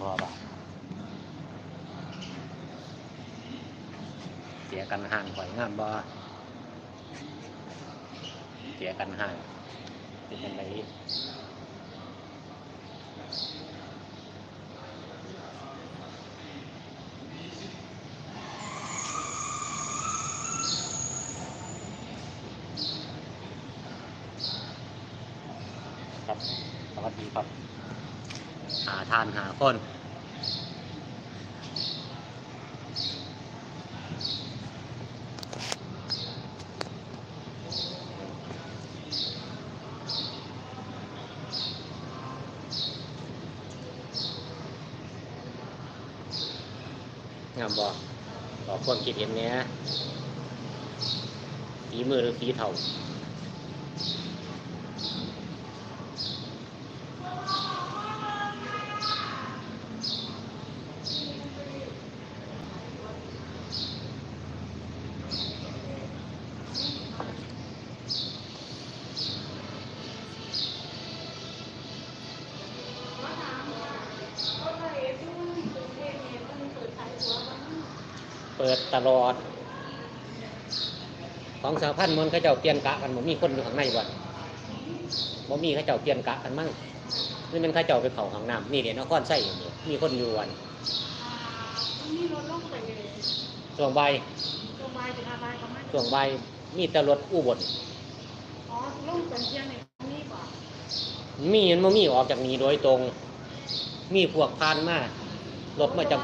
พอบ่าเสียกันห่างข่อยงามบ่เสียกันห่างเป็นยังไงครับสวัสดีครับาทานหาคนงามบ่บอกความคิดเห็นเนี้ยฝีมือหรือฝีเท่า ปิดตลอด ของสาพันธ์มันเขาเจ้าเปลี่ยนกะกันบ่มีคนอยู่ข้างในบ่บ่มีเขาเจ้าเปลี่ยนกะกันมั่งนี่มันเขาเจ้าไปเขาห้องน้ำนี่เดี๋ยวนครไส้อย่างเดียวมีคนอยู่วันนี่รถลงไปเลยช่วงบ่ายตัวไม้ถึงอะไรก็ไม่ช่วงบ่ายมีแต่รถอู้บนอ๋อลงเป็นเที่ยงในนี่ป่ะมีมันบ่มีออกจากนี้โดยตรง มีพวกพานมารถมาจาก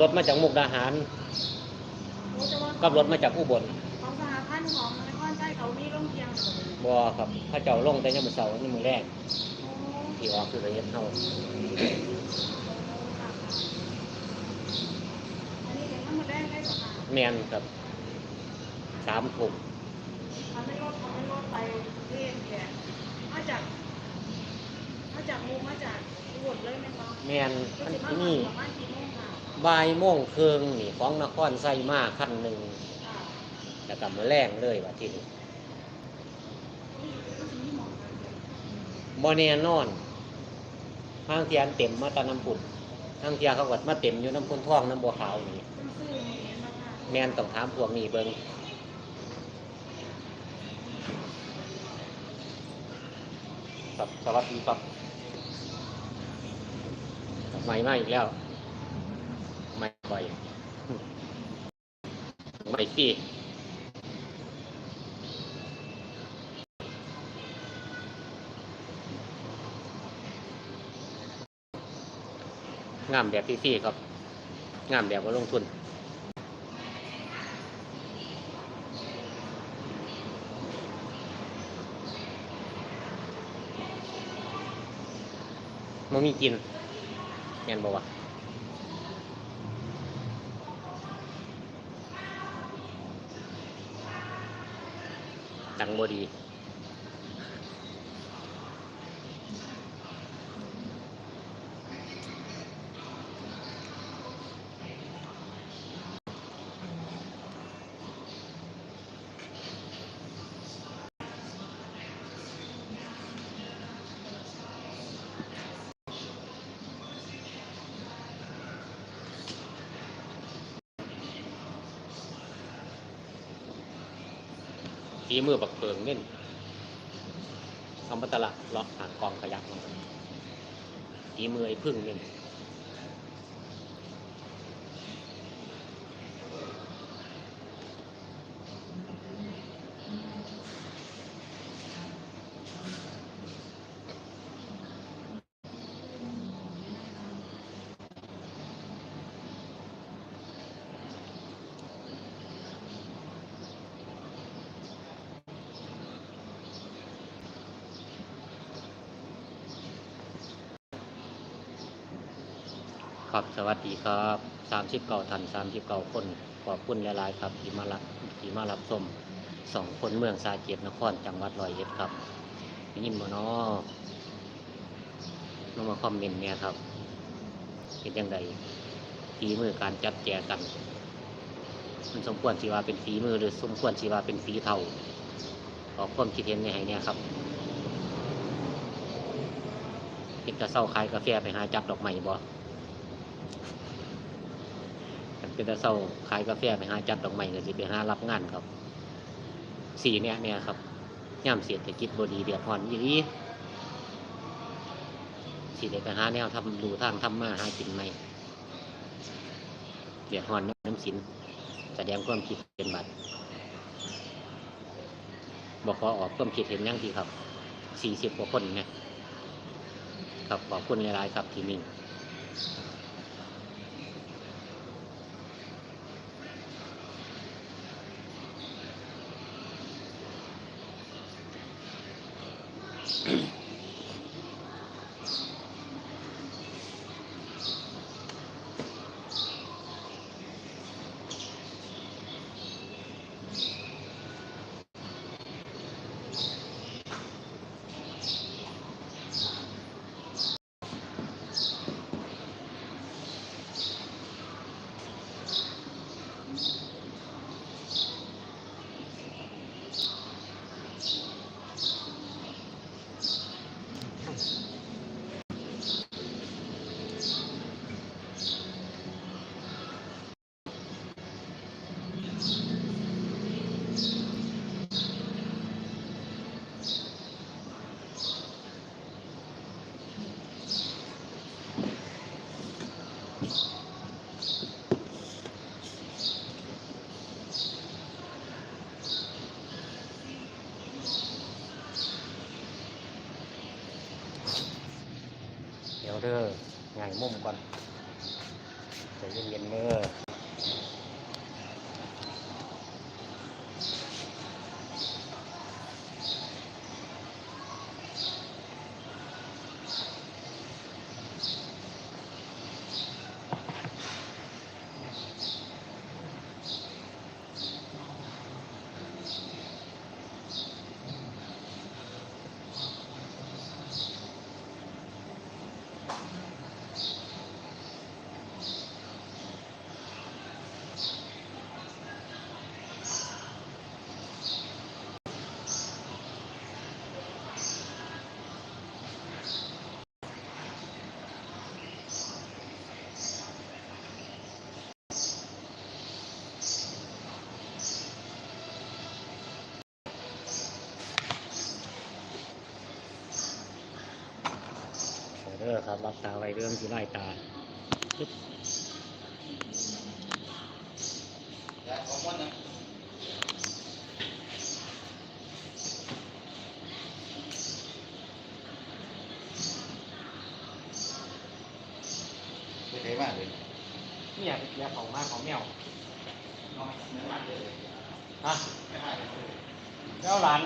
รถมาจากมุกดาหาร กับรถมาจากอุบลของสหพันธ์ของนครใต้เขามีลงเที่ยงบ่ครับเขาเจ้าลงแต่ยามมื้อเช้านี่มื้อแรกที่ออกคือละเอียดเฮาอันนี้เห็นว่ามันแรกได้กว่าค่ะแม่นครับสามทุ่มทำให้รถทำให้รถไปเรียนแกมาจากมาจากมุกมาจากอุบลเลยไหมคะแม่นก็มันสิมานี่ บ่ายโมงเครึ่งนี่ของนครไซมาคันหนึ่งค่ะแล้วก็มาแรงเลยว่าที่นี่นี่ก็จะมีหมองกันบ่แน่นอนทางเทียนเต็มมาตอนน้ำปุ่นทางเทียเขาก็มาเต็มอยู่น้ำพุ่นท่องน้ำบัวขาวนี่แมนต้องถามพวกนี้เบิงครับสวัสดีครับใหม่มาอีกแล้วใหม่บ่อย ใหม่ปีงามแบบฟรีๆครับ งามแบบว่าลงทุน มันมีกินแม่นบอกว่า ดัง ฝีมือบักเพิงเน่นทำบัตละเลาะหางกองขยักมันฝีมือไอ้พึ่งเน่น ครับ สวัสดีครับสามสิบเก้าทันสามสิบเก้าคนขอบคุณหลายๆครับที่มารับที่มารับชมสองคนเมืองสาเกตนครจังหวัดร้อยเอ็ดครับได้ยินบ่เนาะลงมาคอมเมนต์เนี่ยครับเป็นยังไงฝีมือการจัดแจกัน มันสมควรสีว่าเป็นฝีมือหรือสมควรสีว่าเป็นฝีเท่าขอความคิดเห็นในให้เนี่ยครับคิดจะเศร้าขายกาแฟไปหาจับดอกไม้บ่ เป็นแต่เศร้าขายกาแฟไปหาจัดดอกไม้ก็สิไปหารับงานครับสี่เนี่ยเนี่ยครับย่ำเสียแต่กิจบดีเดือดร้อนอย่างนี้สีเด็กไปหาแนวทำดูทางทำมาหากินไหมเดือดร้อนน้ำสินแสดงความคิดเป็นบัตรบอกขอออกความคิดเห็นยังทีครับสี่สิบกว่าคนเนี่ยครับขอบคุณหลายๆครับที่นี่ มุมก่อนใจเย็นๆเด้อ เดี๋ยวเด้อครับรับตาไว้เรื่องสิไล่ตาปึ๊บไม่ได้มากเลยเนี่ยยาของมากของแมวน้อยไม่มากเลยฮะไม่มากเลยแล้วหลาน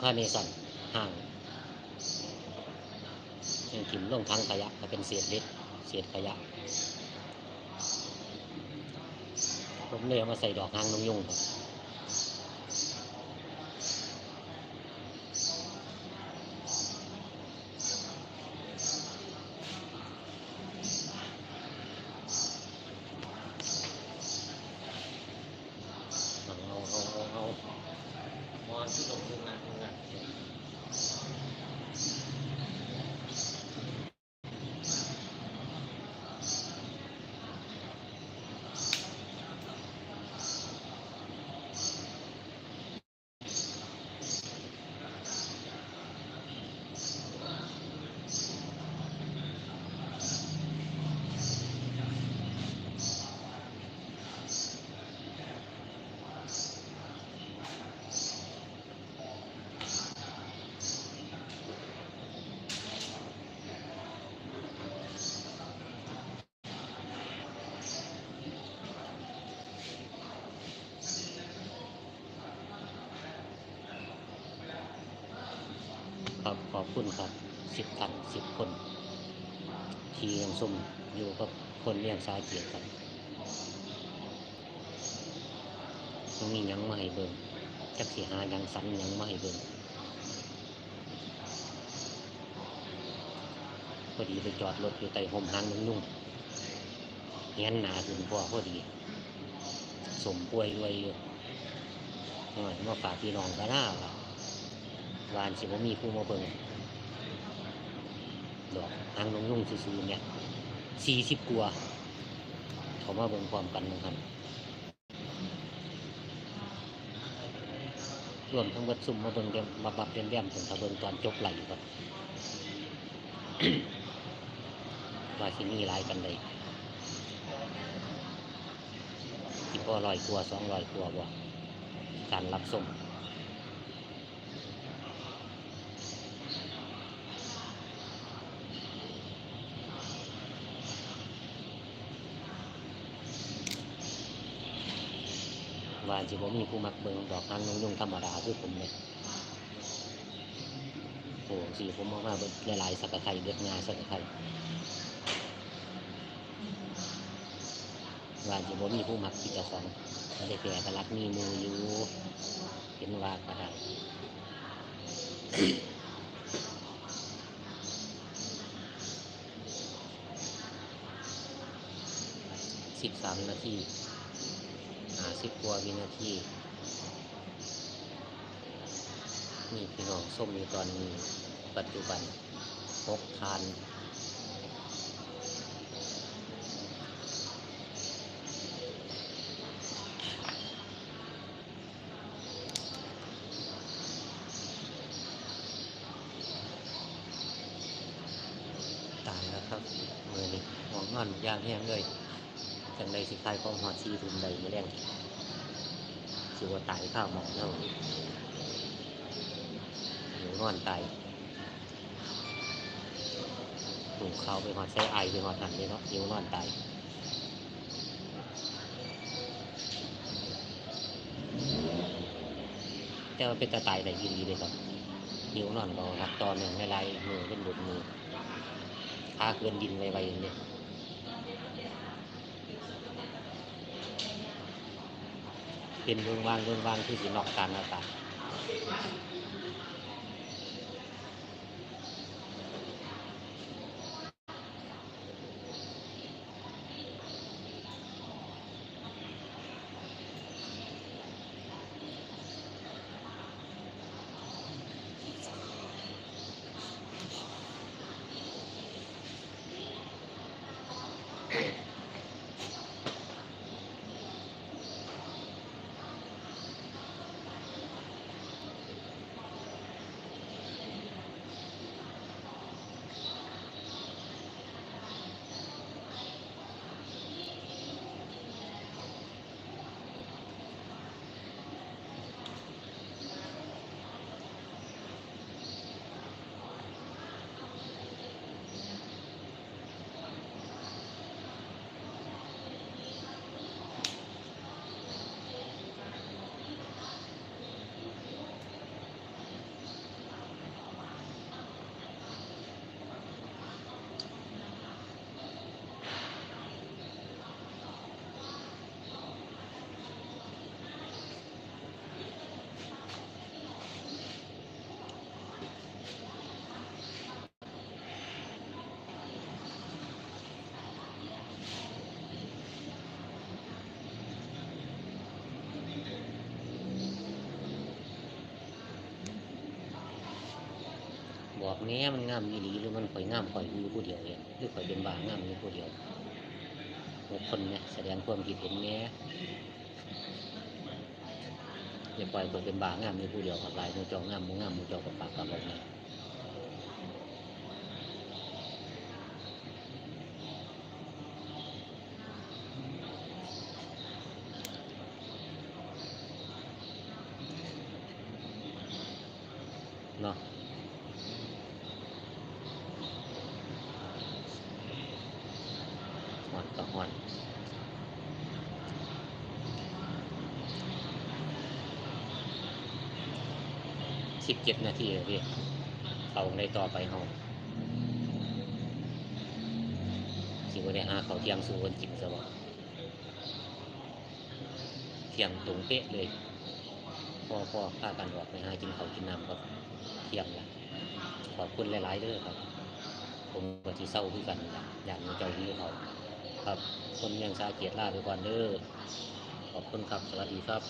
คาเนสันห่างยังกินลงทางขยะก็เป็นเศษเล็กเศษขยะ ผมเลยเอามาใส่ดอกหางนงยุงครับเอาเอาเอาเอาเอามอนที่ลงทุนนะทุนนะ ขอบขอบคุณครับสิบท่านสิบคน ที่ยังซุ่มอยู่กับคนเลี้ยงสาเกียรติครับยังมียังมาให้เบิ่งจักสิหายังสันยังมาให้เบิ่งพอดีไปจอดรถอยู่ใต้ห่มหางนุ่งๆเงี้ยนหนาขึ้นพ่อพอดี สมป่วยด้วยอยู่หน่อยมาฝากพี่น้องก็น่าว่า วานสิบ่มีผู้มาเบิ่งดอกหางน้องยุ่งซื่อๆเนี่ยสี่สิบกว่าเขามาเบิ่งความกันนะครับรวมทั้งเบิดซุ่มมาเบิ่งเดี๋ยวมาบับเรียนแย้มถึงถ้าเบิ่งตอนจบไหลครับว่าสิมีหลายกันเลยสิพอร้อยกว่าสองร้อยกว่าบ่การรับส่ง ว่าสิบ่มีผู้มักเบิ่งดอกหางนุ่งๆธรรมดาคือผมเนี่ยโอ้สิผมมาว่าหลายๆสักไข่เบิดงาสักไข่ว่าจะบ่มีผู้มักที่จของไม่ได้แปลก็รักมีมูอยู่เป็นว่าก็ได้สิบสามนาที สิบกว่าวินาทีนี่พี่น้องส้มอยู่ตอนนี้ ปัจจุบันหกทานตายแล้วครับมือนี้หวังนอนย่างแห้งเลยจังใดสิคลายความหอดซีทุนใดมาแรง สิว่าตายข้าวหมองแล้วหิวนอนตายถูเขาไปหอดใส่ไอไปหอดหันเลยเนาะหิวนอนตายแต่ว่าเป็นตาตายแต่ยินดีเลยครับหิวนอนก็หักตอนหนึ่งในลายมือเป็นหลุดมือพาเกินดินไวๆอย่างนี้ เป็นเบื้องวางเบื้องวางที่สินอกการอากาศ แนี้มันงามอีหลีหรือมันข่อยงามข่อยอยู่ผู้เดียวเองหรือข่อยเป็นบางามอยู่ผู้เดียวหกคนเนี่ยแสดงความคิดเห็นแหน่อย่าปล่อยข่อยเป็นบางามอยู่ผู้เดียวกับลายมูเจองงามหมูงามมูเจองกับปากกับบอกเนี่ยเนาะ หอนกับหอน สิบเจ็ดนาทีเลยพี่เขาในต่อไปเฮาสิบ่ได้หาเขาเที่ยงสู่คนกินซะบ่เที่ยงตรงเป๊ะเลยพ่อพ่อพากันออกไปหากินเขากินน้ำครับเที่ยงละขอบคุณหลายๆเด้อครับ ผมก็สิเศร้าคือกันอย่างมีเจ้าที่เขาครับ คนเมืองสาเกียรติลาไปก่อนเด้อขอบคุณครับ สวัสดีครับ